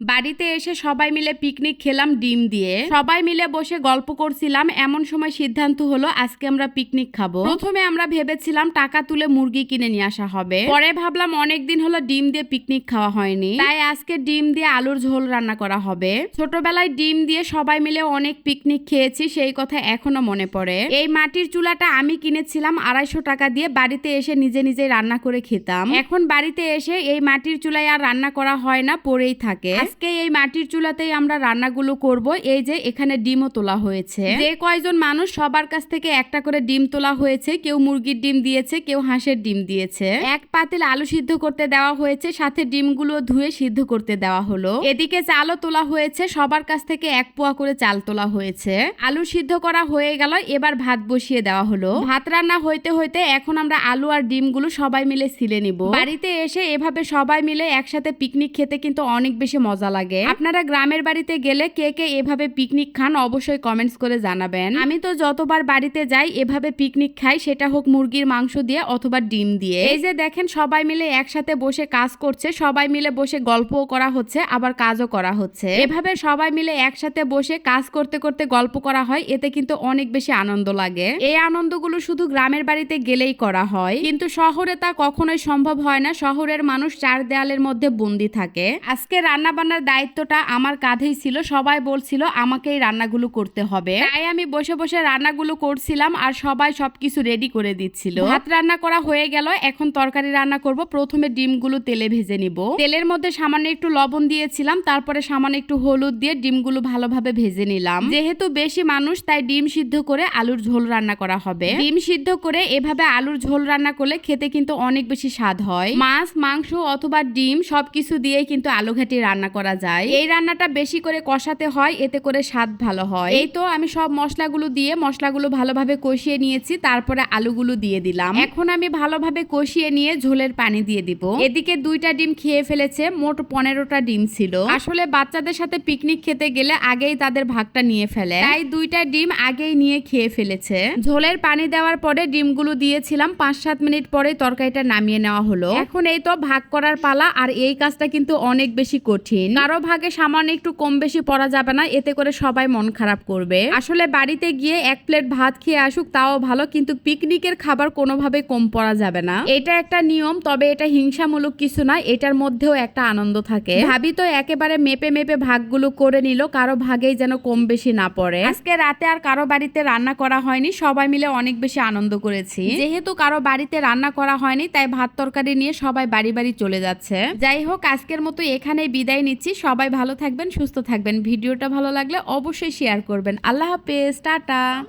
বাড়িতে এসে সবাই মিলে পিকনিক খেলাম ডিম দিয়ে। সবাই মিলে বসে গল্প করছিলাম, এমন সময় সিদ্ধান্ত হলো আজকে আমরা পিকনিক খাব। প্রথমে আমরা ভেবেছিলাম টাকা তুলে মুরগি কিনে নিয়ে আসা হবে। পরে ভাবলাম অনেকদিন হলো ডিম দিয়ে পিকনিক খাওয়া হয়নি। তাই আজকে ডিম দিয়ে আলুর ঝোল রান্না করা হবে। ছোটবেলায় ডিম দিয়ে সবাই মিলে অনেক পিকনিক খেয়েছি, সেই কথা এখনও মনে পড়ে। এই মাটির চুলাটা আমি কিনেছিলাম আড়াইশো টাকা দিয়ে, বাড়িতে এসে নিজে নিজে রান্না করে খেতাম। এখন বাড়িতে এসে এই মাটির চুলায় আর রান্না করা হয় না, পড়েই থাকে। আজকে এই মাটির চুলাতেই আমরা রান্নাগুলো করব। এই যে এখানে ডিমও তোলা হয়েছে। যে কয়জন মানুষ সবার কাছ থেকে একটা করে ডিম তোলা হয়েছে, কেউ মুরগির ডিম দিয়েছে, কেউ হাঁসের ডিম দিয়েছে। এক পাতিল আলু সিদ্ধ করতে দেওয়া হয়েছে, সাথে ডিমগুলো ধুয়ে সিদ্ধ করতে দেওয়া হলো। এদিকে চালও তোলা হয়েছে, সবার কাছ থেকে এক পোয়া করে চাল তোলা হয়েছে। আলু সিদ্ধ করা হয়ে গেল, এবার ভাত বসিয়ে দেওয়া হলো। ভাত রান্না হইতে হইতে এখন আমরা আলু আর ডিমগুলো সবাই মিলে সিলে নিব। বাড়িতে এসে এভাবে সবাই মিলে একসাথে পিকনিক খেতে কিন্তু অনেক বেশি মজা লাগে। আপনারা গ্রামের বাড়িতে গেলে কে কে এভাবে পিকনিক খান অবশ্যই কমেন্টস করে জানাবেন। আমি তো যতবার বাড়িতে যাই, এভাবে পিকনিক খাই, সেটা হোক মুরগির মাংস দিয়ে অথবা ডিম দিয়ে। এই যে দেখেন, সবাই মিলে একসাথে বসে কাজ করছে, সবাই মিলে বসে গল্পও করা হচ্ছে, আবার কাজও করা হচ্ছে। এভাবে সবাই মিলে একসাথে বসে কাজ করতে করতে গল্প করা হয়, এতে কিন্তু অনেক বেশি আনন্দ লাগে। এই আনন্দগুলো শুধু গ্রামের বাড়িতে গেলেই করা হয়, কিন্তু শহরে তা কখনোই সম্ভব হয় না। শহরের মানুষ চার দেয়ালের মধ্যে বন্দি থাকে। আজকে রান্না বান্নার দায়িত্বটা আমার কাঁধেই ছিল। সবাই বলছিল, আমাকে এই রান্নাগুলো করতে হবে। তাই আমি বসে বসে রান্নাগুলো করছিলাম আর সবাই সবকিছু রেডি করে দিচ্ছিল। ভাত রান্না করা হয়ে গেল, এখন তরকারি রান্না করব। প্রথমে ডিমগুলো তেলে ভেজে নিব। তেলের মধ্যে সামান্য একটু লবণ দিয়েছিলাম, তারপরে সামান্য একটু হলুদ দিয়ে ডিমগুলো ভালোভাবে ভেজে নিলাম। যেহেতু বেশি মানুষ, তাই ডিম সিদ্ধ করে আলুর ঝোল রান্না করা হবে। ডিম সিদ্ধ করে এভাবে আলুর ঝোল রান্না করলে খেতে কিন্তু অনেক বেশি স্বাদ হয়। মাছ, মাংস অথবা ডিম সবকিছু দিয়ে কিন্তু আলু ঘাটি রান্না করা যায়। এই রান্নাটা বেশি করে কষাতে হয় এতে করে স্বাদ ভালো হয়। এই তো আমি সব মশলাগুলো দিয়ে মশলাগুলো ভালোভাবে কষিয়ে নিয়েছি তারপরে আলুগুলো দিয়ে দিলাম। এখন আমি ভালোভাবে কষিয়ে নিয়ে ঝোলের পানি দিয়ে দিব। এদিকে দুইটা ডিম খেয়ে ফেলেছে মোট পনেরোটা ডিম ছিল। আসলে বাচ্চাদের সাথে পিকনিক খেতে গেলে আগেই তাদের ভাগটা নিয়ে ফেলে। তাই দুইটা ডিম আগেই নিয়ে খেয়ে ফেলেছে। ঝোলের পানি দেওয়ার পরে ডিমগুলো দিয়েছিলাম পাঁচ সাত মিনিট পরে তরকারিটা নামিয়ে নেওয়া হলো। এখন এই তো ভাগ করার পালা আর এই কাজটা কিন্তু অনেক বেশি কঠিন। কারও ভাগে সামান্য একটু কম বেশি পড়া যাবে না, এতে করে সবাই মন খারাপ করবে। আসলে বাড়িতে গিয়ে এক প্লেট ভাত খেয়ে আসুক, তাও ভালো, কিন্তু পিকনিকের খাবার কোনোভাবে কম পড়া যাবে না। এটা একটা নিয়ম, তবে এটা হিংসামূলক কিছু না, এটার মধ্যেও একটা আনন্দ থাকে। ভাবি তো একেবারে মেপে মেপে ভাগগুলো করে নিল, কারও ভাগেই যেন কম বেশি না পড়ে। আজকে রাতে আর কারও বাড়িতে রান্না করা হয়নি, সবাই মিলে অনেক বেশি আনন্দ করেছি। যেহেতু কারও বাড়িতে রান্না করা হয়নি, তাই ভাত তরকারি নিয়ে সবাই বাড়ি বাড়ি চলে যাচ্ছে। যাই হোক, আজকের মতো এখানেই বিদায় নিচ্ছি। সবাই ভালো থাকবেন সুস্থ থাকবেন। ভিডিওটা ভালো লাগলে অবশ্যই শেয়ার করবেন। আল্লাহ হাফেজ টাটা।